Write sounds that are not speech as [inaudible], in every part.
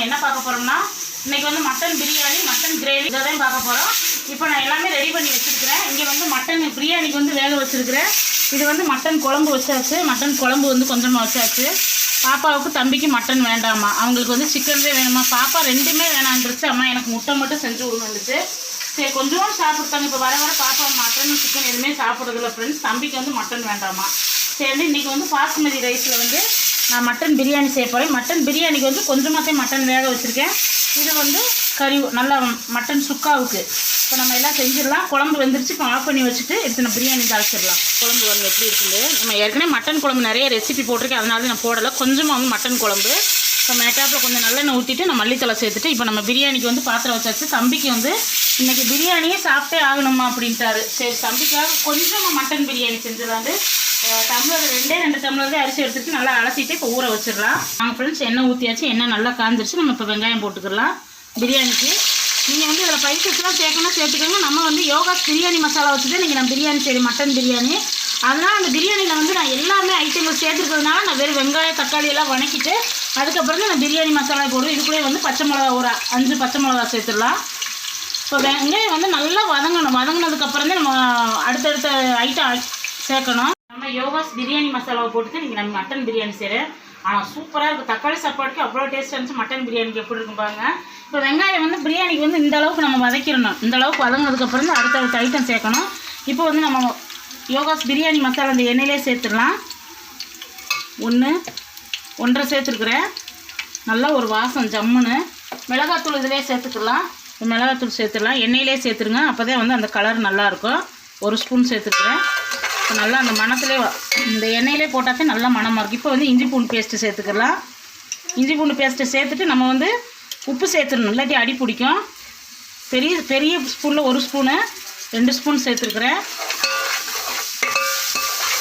நம்ம என்ன பார்க்க போகிறோம்னா இன்றைக்கி வந்து மட்டன் பிரியாணி மட்டன் கிரேவி இதை தான் பார்க்க போகிறோம் இப்போ நான் எல்லாமே ரெடி பண்ணி வச்சுருக்கிறேன். இங்கே வந்து மட்டன் பிரியாணிக்கு வந்து வேக வச்சுருக்கிறேன். இது வந்து மட்டன் குழம்பு வச்சாச்சு. மட்டன் குழம்பு வந்து கொஞ்சமாக வச்சாச்சு. பாப்பாவுக்கு தம்பிக்கு மட்டன் வேண்டாமா? அவங்களுக்கு வந்து சிக்கன் வேணுமா? பாப்பா ரெண்டுமே வேணான்றுச்சு. அம்மா எனக்கு முட்டை மட்டும் செஞ்சு விடுணுச்சு சரி கொஞ்சமாக சாப்பிட்டாங்க இப்போ வர வர பாப்பா மட்டன் சிக்கன் எதுவுமே சாப்பிட்றதில்ல ஃப்ரெண்ட்ஸ் தம்பிக்கு வந்து மட்டன் வேண்டாமா? சரி இன்னைக்கு வந்து பாஸ்மதி ரைஸில் வந்து நான் மட்டன் பிரியாணி செய்ய போகிறேன் மட்டன் பிரியாணிக்கு வந்து கொஞ்சமாகத்தே மட்டன் வேக வச்சுருக்கேன். இது வந்து கறி நல்லா மட்டன் சுக்காவுக்கு. இப்போ நம்ம எல்லாம் செஞ்சிடலாம். குழம்பு வெந்துருச்சு. இப்போ ஆஃப் பண்ணி வச்சுட்டு எடுத்து நம்ம பிரியாணி தாளிச்சிடலாம். குழம்பு வந்து எப்படி இருக்குது? நம்ம ஏற்கனவே மட்டன் குழம்பு நிறைய ரெசிபி போட்டிருக்கேன். அதனால நான் போடலை. கொஞ்சமாக வந்து மட்டன் குழம்பு. இப்போ மேக்காப்பில் கொஞ்சம் நல்லெண்ணெய் ஊற்றிட்டு நான் மல்லித்தலை சேர்த்துட்டு இப்போ நம்ம பிரியாணிக்கு வந்து பாத்திரம் வச்சாச்சு. தம்பிக்கு வந்து இன்றைக்கி பிரியாணியே சாப்பிட்டே ஆகணுமா அப்படின்ட்டாரு. சரி தம்பிக்காக கொஞ்சமாக மட்டன் பிரியாணி செஞ்சிடலாண்டு டம்ளர் ரெண்டே ரெண்டு டம்ளர் தான் அரிசி எடுத்துட்டு நல்லா அலசிட்டு இப்போ ஊற வச்சிடலாம். நாங்கள் ஃப்ரெண்ட்ஸ் எண்ணெய் ஊற்றியாச்சு எண்ணெய் நல்லா காந்துருச்சு நம்ம இப்போ வெங்காயம் போட்டுக்கலாம். பிரியாணிக்கு. நீங்கள் வந்து இதில் பைசஸ்லாம் சேர்க்கணும் சேர்த்துக்கோங்க. நம்ம வந்து யோகா பிரியாணி மசாலா வச்சு தான் நீங்கள் நான் பிரியாணி சரி மட்டன் பிரியாணி. அதனால் அந்த பிரியாணியில் வந்து நான் எல்லாமே ஐட்டங்கள் சேர்த்துருக்கிறதுனால நான் வெறும் வெங்காயம் தக்காளி எல்லாம் வணக்கிட்டு அதுக்கப்புறம் தான் நான் பிரியாணி மசாலா போடுவேன். இது வந்து பச்சை மிளகா ஒரு அஞ்சு பச்சை மிளகா சேர்த்துடலாம். இப்போ வெங்காயம் வந்து நல்லா வதங்கணும். வதங்கினதுக்கப்புறம் தான் நம்ம அடுத்தடுத்த ஐட்டம் சேர்க்கணும். யோகாஸ் பிரியாணி மசாலாவை போட்டு நீங்கள் நம்ம மட்டன் பிரியாணி செய்கிறேன் ஆனால் சூப்பராக இருக்கும். தக்காளி சாப்பாடுக்கு அவ்வளோ டேஸ்ட்டாக இருந்துச்சு. மட்டன் பிரியாணிக்கு எப்படி இருக்கும் பாருங்க. இப்போ வெங்காயம் வந்து பிரியாணிக்கு வந்து இந்த அளவுக்கு நம்ம வதக்கிடணும். இந்த அளவுக்கு வதங்கினதுக்கப்புறம் தான் அடுத்தடுத்த ஐட்டம் சேர்க்கணும். இப்போ வந்து நம்ம யோகாஸ் பிரியாணி மசாலா அந்த எண்ணெயிலே சேர்த்துடலாம். ஒன்று ஒன்றரை சேர்த்துருக்குறேன். நல்லா ஒரு வாசம் ஜம்முன்னு. மிளகாத்தூள் இதிலே சேர்த்துக்கலாம். மிளகாத்தூள் சேர்த்துடலாம். எண்ணெயிலே சேர்த்துருங்க. அப்போ தான் வந்து அந்த கலர் நல்லாயிருக்கும் ஒரு ஸ்பூன் சேர்த்துக்கிறேன் இப்போ நல்லா அந்த மணத்திலே இந்த எண்ணெயிலே போட்டாத்தே நல்லா மணமாக இருக்கும் இப்போ வந்து இஞ்சி பூண்டு பேஸ்ட்டு சேர்த்துக்கலாம். இஞ்சி பூண்டு பேஸ்ட்டை சேர்த்துட்டு நம்ம வந்து உப்பு சேர்த்துடணும். இல்லாட்டி அடி பிடிக்கும். பெரிய பெரிய ஸ்பூனில் ஒரு ஸ்பூனு ரெண்டு ஸ்பூன் சேர்த்துருக்குறேன்.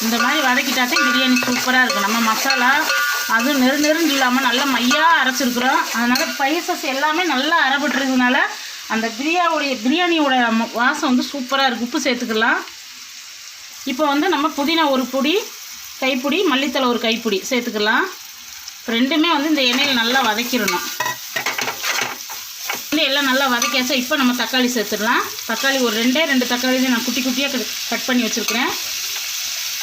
இந்த மாதிரி வதக்கிட்டாச்சும் பிரியாணி சூப்பராக இருக்கும். நம்ம மசாலா அதுவும் நெரு நெருன்னு இல்லாமல் நல்லா மையாக அரைச்சிருக்குறோம். அதனால் ஸ்பைசஸ் எல்லாமே நல்லா அரைப்பட்டுறதுனால அந்த பிரியாவுடைய பிரியாணியோட ம- வாசம் வந்து சூப்பராக இருக்குது உப்பு சேர்த்துக்கலாம். இப்போ வந்து நம்ம புதினா ஒரு பொடி கைப்பிடி மல்லித்தலை ஒரு கைப்பிடி சேர்த்துக்கலாம். ரெண்டுமே வந்து இந்த எண்ணெயில் நல்லா வதக்கிடணும். வந்து எல்லாம் நல்லா வதக்கியாச்சா. இப்போ நம்ம தக்காளி சேர்த்துடலாம். தக்காளி ஒரு ரெண்டே ரெண்டு தக்காளி நான் குட்டி குட்டியாக கட் பண்ணி வச்சுருக்கிறேன்.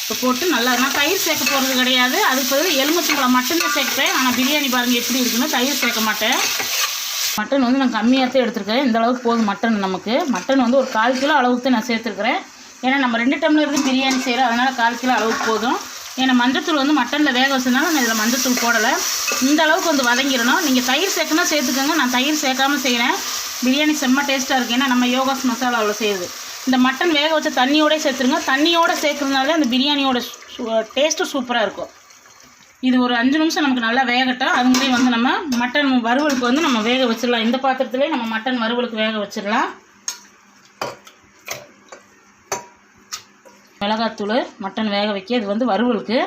இப்போ போட்டு நல்லா நான் தயிர் சேர்க்க போகிறது கிடையாது. அதுக்கு பதில் எலுமிச்சம்பழம் மட்டும்தான் சேர்க்குறேன். ஆனால் பிரியாணி பாருங்கள் எப்படி இருக்குன்னு. தயிர் சேர்க்க மாட்டேன். மட்டன் வந்து நான் கம்மியாக தான் எடுத்திருக்கேன். இந்த அளவுக்கு போதும் மட்டன் நமக்கு. மட்டன் வந்து ஒரு கால் கிலோ அளவுக்கு தான் நான் சேர்த்துருக்குறேன். ஏன்னா நம்ம ரெண்டு டம்ளருக்கு பிரியாணி செய்கிறோம் அதனால் கால் கிலோ அளவுக்கு போதும். ஏன்னா மஞ்சத்தூள் வந்து மட்டனில் வேக வச்சதுனால நான் இதில் மஞ்சத்தூள் போடலை. இந்த அளவுக்கு வந்து வதங்கிடணும். நீங்கள் தயிர் சேர்க்கணும் சேர்த்துக்கோங்க. நான் தயிர் சேர்க்காம செய்கிறேன் பிரியாணி செம்ம டேஸ்ட்டாக இருக்குது ஏன்னா நம்ம யோகாஸ் மசாலாவில் செய்யுது இந்த மட்டன் வேக வச்ச தண்ணியோடய சேர்த்துருங்க. தண்ணியோடு சேர்க்குறதுனாலே அந்த பிரியாணியோட டேஸ்ட்டு சூப்பராக இருக்கும். இது ஒரு அஞ்சு நிமிஷம் நமக்கு நல்லா வேகட்டும். மாதிரி வந்து நம்ம மட்டன் வறுவலுக்கு வந்து நம்ம வேக வச்சிடலாம். இந்த பாத்திரத்துலேயே நம்ம மட்டன் வறுவலுக்கு வேக வச்சிடலாம். மிளகாத்தூள் மட்டன் வேக வைக்க. இது வந்து வறுவலுக்கு.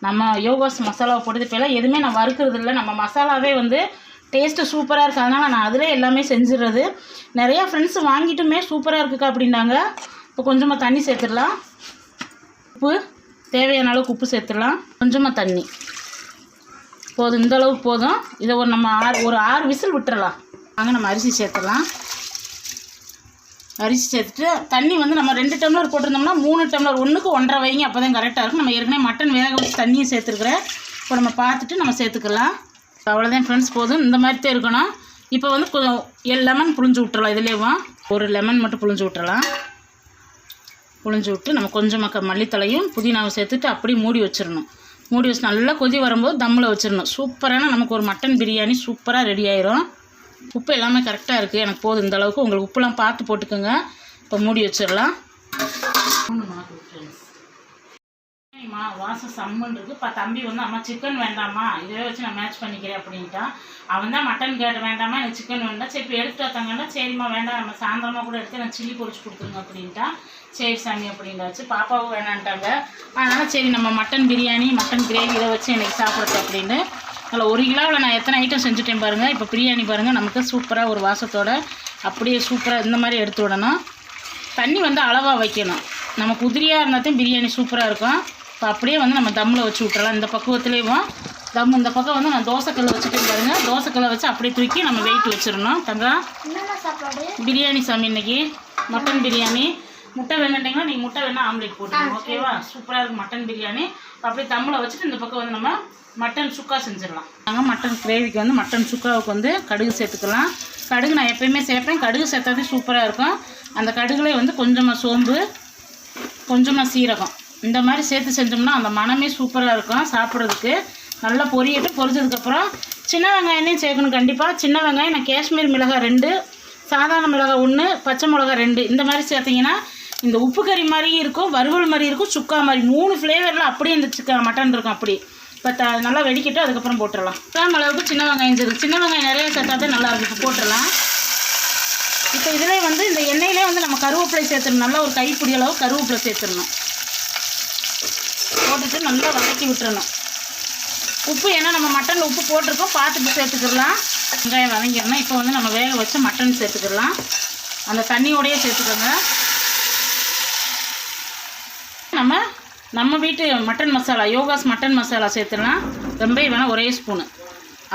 நம்ம யோகாஸ் மசாலாவை போட்டது இப்போலாம் எதுவுமே நான் வறுக்கிறது இல்லை. நம்ம மசாலாவே வந்து டேஸ்ட்டு சூப்பராக இருக்குது அதனால் நான் அதிலே எல்லாமே செஞ்சிடுறது. நிறையா ஃப்ரெண்ட்ஸ் வாங்கிட்டுமே சூப்பராக இருக்குக்கா அப்படின்னாங்க. இப்போ கொஞ்சமாக தண்ணி சேர்த்துடலாம். உப்பு தேவையான அளவுக்கு உப்பு சேர்த்துடலாம். கொஞ்சமாக தண்ணி. போதும். இந்த அளவுக்கு போதும். இதை ஒரு நம்ம ஆறு ஒரு ஆறு விசில் விட்டுறலாம். அங்கே நம்ம அரிசி சேர்த்துடலாம். அரிசி சேர்த்துட்டு தண்ணி வந்து நம்ம ரெண்டு டம்ளர் போட்டிருந்தோம்னா மூணு டம்ளர் ஒன்றுக்கு ஒன்றரை வைங்க. அப்போ தான் கரெக்டாக இருக்கும். நம்ம ஏற்கனவே மட்டன் வேக வச்சு தண்ணியும் சேர்த்துருக்குறேன். இப்போ நம்ம பார்த்துட்டு நம்ம சேர்த்துக்கலாம். அவ்வளோதான் ஃப்ரெண்ட்ஸ் போதும். இந்த மாதிரி தான் இருக்கணும். இப்போ வந்து கொஞ்சம் லெமன் புழிஞ்சு விட்டுறலாம். இதுலேயும் ஒரு லெமன் மட்டும் புழிஞ்சு விட்டுறலாம். புழிஞ்சு விட்டு நம்ம கொஞ்சமாக மல்லித்தலையும் மல்லித்தழையும் புதினாவும் சேர்த்துட்டு அப்படியே மூடி வச்சிடணும். மூடி வச்சு நல்லா கொதி வரும்போது தம்மில் வச்சிடணும். சூப்பரான நமக்கு ஒரு மட்டன் பிரியாணி சூப்பராக ரெடி ஆயிரும். உப்பு எல்லாமே கரெக்டாக இருக்குது எனக்கு போதும். இந்த அளவுக்கு உங்களுக்கு உப்புலாம் பார்த்து போட்டுக்கோங்க. இப்போ மூடி வச்சிடலாம். மா வாசம் சம்முன்னு இருக்குது இப்போ தம்பி வந்து அம்மா சிக்கன் வேண்டாமா இதே வச்சு நான் மேட்ச் பண்ணிக்கிறேன் அப்படின்ட்டான். அவன் தான் மட்டன் கேட்ட வேண்டாமா எனக்கு சிக்கன் வேண்டாம். சரி இப்போ எடுத்துட்டு வந்தாங்கன்னா சரிம்மா வேண்டாம். நம்ம சாயந்தரமாக கூட எடுத்து நான் சில்லி பொறிச்சு கொடுத்துருங்க அப்படின்ட்டான். சரி சாமி அப்படின்றாச்சு பாப்பாவும் வேணான்ட்டாங்க. அதனால் சரி நம்ம மட்டன் பிரியாணி மட்டன் கிரேவி இதை வச்சு எனக்கு சாப்பிடுறது அப்படின்னு அதில் ஒரு கிலோவில் நான் எத்தனை ஐட்டம் செஞ்சுட்டேன் பாருங்கள் இப்போ பிரியாணி பாருங்கள் நமக்கு சூப்பராக ஒரு வாசத்தோட அப்படியே சூப்பராக இந்த மாதிரி எடுத்து விடணும். தண்ணி வந்து அளவாக வைக்கணும். நமக்கு உதிரியாக இருந்தால் தான் பிரியாணி சூப்பராக இருக்கும். இப்போ அப்படியே வந்து நம்ம தம்மில் வச்சு விட்டுறலாம் இந்த பக்குவத்துலேயும் தம் இந்த பக்கம் வந்து நான் தோசைக்கல்லை வச்சுட்டு பாருங்க. தோசைக்கல்லை வச்சு அப்படியே தூக்கி நம்ம வெயிட் வச்சிடணும். தங்கா பிரியாணி சாமி இன்னைக்கு. மட்டன் பிரியாணி. முட்டை வேணுன்றீங்கன்னா நீங்கள் முட்டை வேணால் ஆம்லேட் போட்டுருங்க ஓகேவா? சூப்பராக இருக்கும் மட்டன் பிரியாணி. அப்படியே தம்மில் வச்சுட்டு இந்த பக்கம் வந்து நம்ம மட்டன் சுக்கா செஞ்சிடலாம். நாங்கள் மட்டன் கிரேவிக்கு வந்து மட்டன் சுக்காவுக்கு வந்து கடுகு சேர்த்துக்கலாம். கடுகு நான் எப்பயுமே சேர்ப்பேன். கடுகு சேர்த்தாதே சூப்பராக இருக்கும். அந்த கடுகுலே வந்து கொஞ்சமாக சோம்பு கொஞ்சமாக சீரகம். இந்த மாதிரி சேர்த்து செஞ்சோம்னா அந்த மணமே சூப்பராக இருக்கும் சாப்பிட்றதுக்கு. நல்லா பொரியட்டு பொரிச்சதுக்கப்புறம் சின்ன வெங்காயத்தையும் சேர்க்கணும் கண்டிப்பாக சின்ன வெங்காயம் நான் காஷ்மீர் மிளகாய் ரெண்டு சாதாரண மிளகாய் ஒன்று பச்சை மிளகாய் ரெண்டு. இந்த மாதிரி சேர்த்திங்கன்னா இந்த உப்பு கறி மாதிரியும் இருக்கும் வறுவல் மாதிரி இருக்கும் சுக்கா மாதிரி. மூணு ஃப்ளேவரில் அப்படியே இந்த சிக்கன் மட்டன் இருக்கும் அப்படி இப்போ நல்லா வெடிக்கிட்டு அதுக்கப்புறம் போட்டுடலாம். கிராம் அளவுக்கு சின்ன வெங்காயம் சேர்த்து சின்ன வெங்காயம் நிறைய சேர்த்தா தான் நல்லா இருக்கும். இப்போ போட்டுடலாம். இப்போ இதிலே வந்து இந்த எண்ணெயிலே வந்து நம்ம கருவேப்பிலை சேர்த்துடணும். நல்லா ஒரு கைப்பிடி அளவு கருவேப்பிலை சேர்த்துடணும். போட்டுட்டு நல்லா வதக்கி விட்டுறணும். உப்பு ஏன்னா நம்ம மட்டனில் உப்பு போட்டிருக்கோம். பார்த்துட்டு சேர்த்துக்கிடலாம். வெங்காயம் வதங்கிடணும். இப்போ வந்து நம்ம வேக வச்சு மட்டன் சேர்த்துக்கிடலாம். அந்த தண்ணியோடையே சேர்த்துக்கோங்க. நம்ம நம்ம வீட்டு மட்டன் மசாலா யோகாஸ் மட்டன் மசாலா சேர்த்துடலாம். ரொம்ப வேணால் ஒரே ஸ்பூனு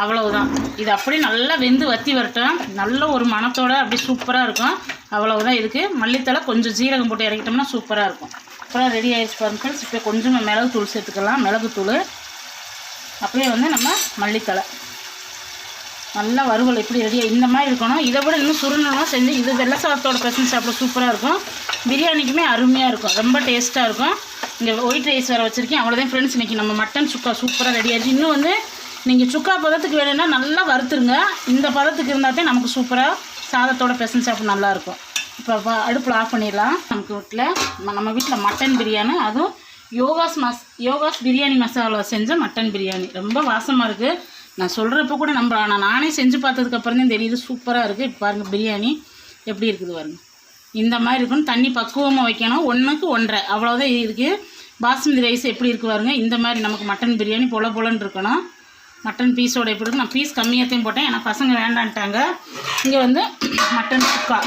அவ்வளவுதான். இது அப்படியே நல்லா வெந்து வத்தி வரட்டும். நல்ல ஒரு மணத்தோட அப்படியே சூப்பராக இருக்கும். அவ்வளவுதான் இதுக்கு. மல்லித்தலை கொஞ்சம் ஜீரகம் போட்டு இறக்கிட்டோம்னா சூப்பராக இருக்கும். அப்புறம் ரெடி ஆயிடுச்சு பாருங்க ஃப்ரெண்ட்ஸ் இப்போ கொஞ்சம் மிளகு தூள் சேர்த்துக்கலாம். மிளகுத்தூள் அப்படியே வந்து நம்ம மல்லித்தலை நல்லா வறுவல் எப்படி ரெடியாக இந்த மாதிரி இருக்கணும். இதை விட இன்னும் சுருணமாக செஞ்சு இது வெள்ளை சாதத்தோட பிரச்சனை சாப்பிட சூப்பராக இருக்கும். பிரியாணிக்குமே அருமையாக இருக்கும். ரொம்ப டேஸ்ட்டாக இருக்கும். இங்கே ஒயிட் ரைஸ் வேறு வச்சுருக்கேன். அவ்வளோதான் ஃப்ரெண்ட்ஸ் இன்றைக்கி நம்ம மட்டன் சுக்கா சூப்பராக ரெடி ஆகிடுச்சு இன்னும் வந்து நீங்கள் சுக்கா பதத்துக்கு வேணும்னா நல்லா வறுத்துருங்க. இந்த பதத்துக்கு இருந்தால் தான் நமக்கு சூப்பராக சாதத்தோட பெசன் சாப்பிட நல்லாயிருக்கும் இப்போ அடுப்பில் ஆஃப் பண்ணிடலாம். நமக்கு வீட்டில் நம்ம வீட்டில் மட்டன் பிரியாணி. அதுவும் யோகாஸ் மஸ் யோகாஸ் பிரியாணி மசாலா செஞ்ச மட்டன் பிரியாணி. ரொம்ப வாசமாக இருக்குது நான் சொல்கிறப்ப கூட நம்ம ஆனால் நானே செஞ்சு பார்த்ததுக்கப்புறம் தான் தெரியுது. சூப்பராக இருக்குது இப்போ பாருங்கள் பிரியாணி எப்படி இருக்குது பாருங்க. இந்த மாதிரி இருக்கணும் தண்ணி பக்குவமாக வைக்கணும். ஒன்றுக்கு ஒன்றரை. அவ்வளோதான் இருக்குது பாஸ்மதி ரைஸ் எப்படி இருக்கு பாருங்க. இந்த மாதிரி நமக்கு மட்டன் பிரியாணி பொல பொலன்னு இருக்கணும். மட்டன் பீஸோட எப்படி இருக்கு? நான் பீஸ் கம்மியாகத்தையும் போட்டேன். ஏன்னா பசங்க வேண்டான்ட்டாங்க. இங்கே வந்து [clears throat] மட்டன் சுக்கா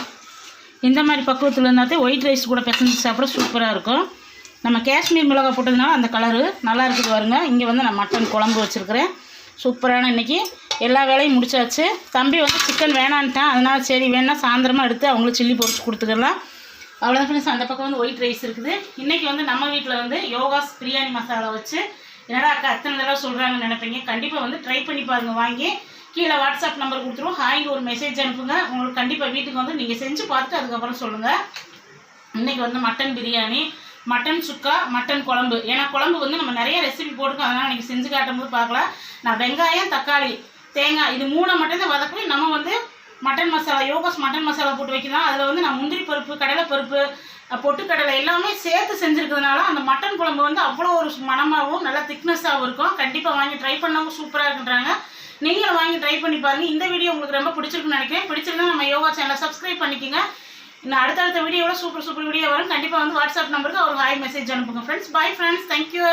இந்த மாதிரி பக்குவத்தில் இருந்தாத்தே ஒயிட் ரைஸ் கூட பிசைஞ்சு சாப்பிட சூப்பராக இருக்கும். நம்ம காஷ்மீர் மிளகாய் போட்டதுனால அந்த கலரு நல்லா இருக்குது பாருங்க. இங்கே வந்து நான் மட்டன் குழம்பு வச்சுருக்கிறேன். சூப்பரான இன்னைக்கு எல்லா வேலையும் முடிச்சாச்சு. தம்பி வந்து சிக்கன் வேணான்ட்டான். அதனால் சரி வேணா சாயந்தரமாக எடுத்து அவங்களுக்கு சில்லி பொரிச்சு கொடுத்துக்கலாம். அவ்வளோதான் ஃப்ரெண்ட்ஸ் அந்த பக்கம் வந்து ஒயிட் ரைஸ் இருக்குது. இன்றைக்கி வந்து நம்ம வீட்டில் வந்து யோகாஸ் பிரியாணி மசாலா வச்சு என்னடா அக்கா அத்தனை தடவை சொல்கிறாங்கன்னு நினைப்பீங்க. கண்டிப்பாக வந்து ட்ரை பண்ணி பாருங்கள் வாங்கி கீழே வாட்ஸ்அப் நம்பர் கொடுத்துருவோம். ஹாய்னு ஒரு மெசேஜ் அனுப்புங்க. உங்களுக்கு கண்டிப்பாக வீட்டுக்கு வந்து நீங்கள் செஞ்சு பார்த்துட்டு அதுக்கப்புறம் சொல்லுங்கள் இன்றைக்கி வந்து mutton biryani mutton chukka mutton குழம்பு. ஏன்னா குழம்பு வந்து நம்ம நிறைய ரெசிபி போட்டுக்கோம் அதனால் நீங்கள் செஞ்சு காட்டும் போது பார்க்கலாம். நான் வெங்காயம் தக்காளி தேங்காய் இது மூணை மட்டும்தான் வதக்கி நம்ம வந்து மட்டன் மசாலா யோகாஸ் மட்டன் மசாலா போட்டு வைக்கலாம் அதில் வந்து நான் முந்திரி பருப்பு கடலை பருப்பு பொட்டுக்கடலை எல்லாமே சேர்த்து செஞ்சுருக்கிறதுனால அந்த மட்டன் குழம்பு வந்து அவ்வளோ ஒரு மனமாகவும் நல்லா திக்னஸாகவும் இருக்கும். கண்டிப்பாக வாங்கி ட்ரை பண்ணவங்க சூப்பராக இருக்குன்றாங்க. நீங்களும் வாங்கி ட்ரை பண்ணி பாருங்க. இந்த வீடியோ உங்களுக்கு ரொம்ப பிடிச்சிருக்குன்னு நினைக்கிறேன். பிடிச்சிருந்தா நம்ம யோகா சேனலை சப்ஸ்கிரைப் பண்ணிக்கோங்க. இன்னும் அடுத்தடுத்த வீடியோவில் சூப்பர் சூப்பர் வீடியோ வரும். கண்டிப்பாக வந்து வாட்ஸ்அப் நம்பருக்கு ஒரு ஹாய் மெசேஜ் அனுப்புங்க. Friends bye friends thank you